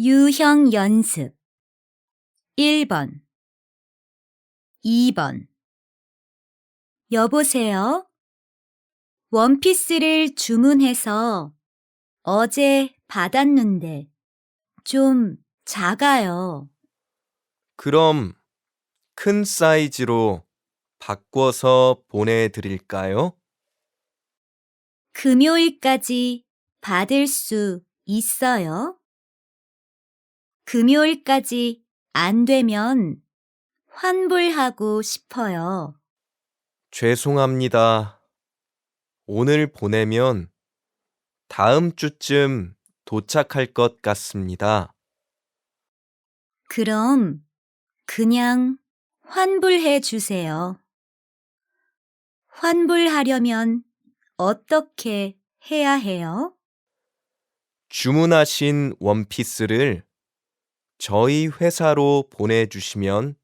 유형 연습 1번 2번 여보세요? 원피스를 주문해서 어제 받았는데 좀 작아요. 그럼 큰 사이즈로 바꿔서 보내드릴까요? 금요일까지 받을 수 있어요? 금요일까지 안 되면 환불하고 싶어요. 죄송합니다. 오늘 보내면 다음 주쯤 도착할 것 같습니다. 그럼 그냥 환불해 주세요. 환불하려면 어떻게 해야 해요? 주문하신 원피스를 저희 회사로 보내주시면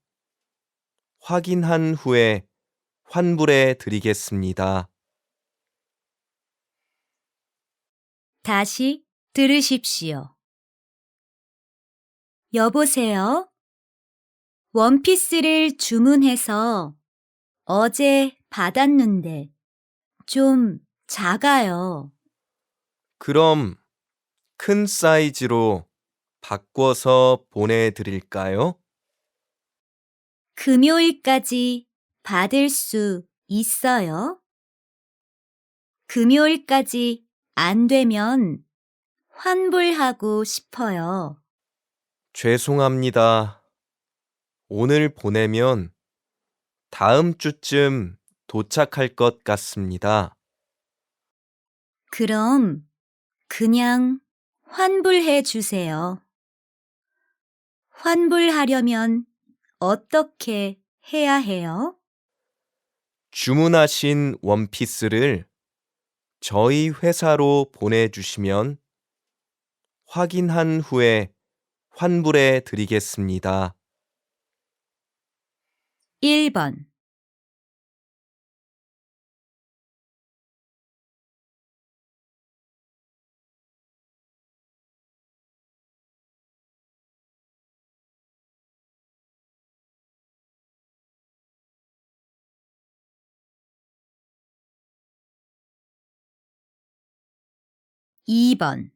확인한 후에 환불해 드리겠습니다. 다시 들으십시오. 여보세요? 원피스를 주문해서 어제 받았는데 좀 작아요. 그럼 큰 사이즈로 바꿔서 보내드릴까요? 금요일까지 받을 수 있어요? 금요일까지 안 되면 환불하고 싶어요. 죄송합니다. 오늘 보내면 다음 주쯤 도착할 것 같습니다. 그럼 그냥 환불해 주세요. 환불하려면 어떻게 해야 해요? 주문하신 원피스를 저희 회사로 보내주시면 확인한 후에 환불해 드리겠습니다. 1번 2번